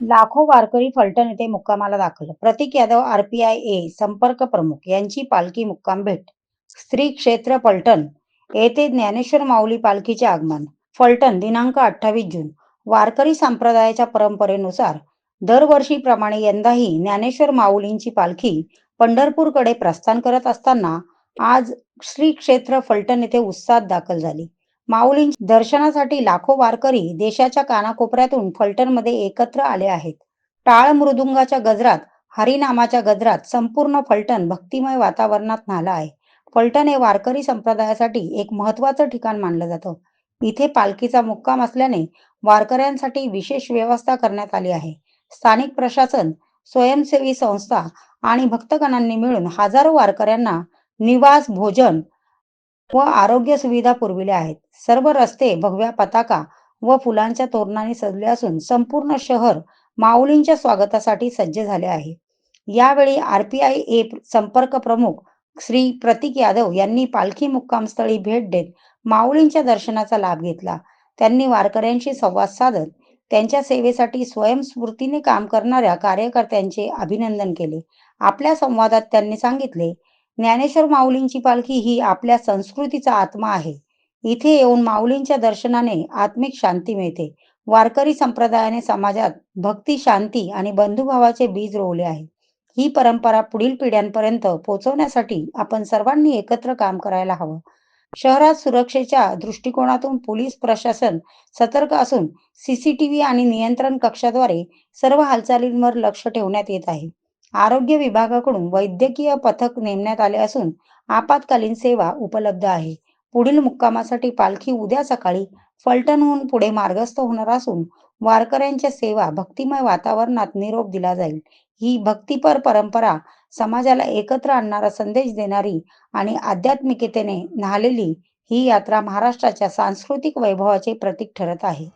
लाखो वारकरी फलटण येथे मुक्कामाला दाखल. प्रतीक यादव आरपीआय ए संपर्क प्रमुख यांची पालखी मुक्काम भेट. स्त्री क्षेत्र फलटण येथे ज्ञानेश्वर माऊली पालखीचे आगमन. फलटण दिनांक अठ्ठावीस जून. वारकरी संप्रदायाच्या परंपरेनुसार दरवर्षीप्रमाणे यंदाही ज्ञानेश्वर माऊलींची पालखी पंढरपूरकडे प्रस्थान करत असताना आज श्री क्षेत्र फलटण येथे उत्साहात दाखल झाली. माऊलीं दर्शनासाठी लाखो वारकरी देशाच्या कानाकोपऱ्यातून फलटणमध्ये एकत्र आले आहेत. टाळ मृदुंगाच्या गजरात हरिनामाच्या गजरात संपूर्ण फलटण भक्तिमय वातावरणात न्हाला आहे. फलटण हे वारकरी संप्रदायासाठी एक महत्वाचं ठिकाण मानलं जातं. इथे पालखीचा मुक्काम असल्याने वारकऱ्यांसाठी विशेष व्यवस्था करण्यात आली आहे. स्थानिक प्रशासन स्वयंसेवी संस्था आणि भक्तगणांनी मिळून हजारो वारकऱ्यांना निवास भोजन व आरोग्य सुविधा पुरविल्या आहेत. सर्व रस्ते भगव्या पताका व फुलांच्या तोरणाने सजले असून संपूर्ण शहर माऊलींच्या स्वागतासाठी सज्ज झाले आहे. यावेळी आरपीआय ए संपर्क प्रमुख श्री प्रतीक यादव यांनी पालखी मुक्कामस्थळी भेट देत माऊलींच्या दर्शनाचा लाभ घेतला. त्यांनी वारकऱ्यांशी संवाद साधत त्यांच्या सेवेसाठी स्वयंस्फूर्तीने काम करणाऱ्या कार्यकर्त्यांचे अभिनंदन केले. आपल्या संवादात त्यांनी सांगितले ज्ञानेश्वर माऊलींची पालखी ही आपल्या संस्कृतीचा आत्मा आहे. इथे येऊन माऊलींच्या दर्शनाने आत्मिक शांती मिळते. वारकरी संप्रदायाने समाजात भक्ती शांती आणि बंधुभावाचे बीज रोवले आहे. ही परंपरा पुढील पिढ्यांपर्यंत पोहोचवण्यासाठी आपण सर्वांनी एकत्र काम करायला हवं. शहरात सुरक्षेच्या दृष्टिकोनातून पोलीस प्रशासन सतर्क असून सीसीटीव्ही आणि नियंत्रण कक्षाद्वारे सर्व हालचालींवर लक्ष ठेवण्यात येत आहे. आरोग्य विभागाकडून वैद्यकीय पथक नेमण्यात आले असून आपत्कालीन सेवा उपलब्ध आहे. पुढील मुक्कामासाठी पालखी उद्या सकाळी फलटणहून पुढे मार्गस्थ होणार असून वारकऱ्यांच्या सेवा भक्तिमय वातावरणात निरोप दिला जाईल. ही भक्तीपर परंपरा समाजाला एकत्र आणणारा संदेश देणारी आणि आध्यात्मिकतेने न्हालेली ही यात्रा महाराष्ट्राच्या सांस्कृतिक वैभवाचे प्रतीक ठरत आहे.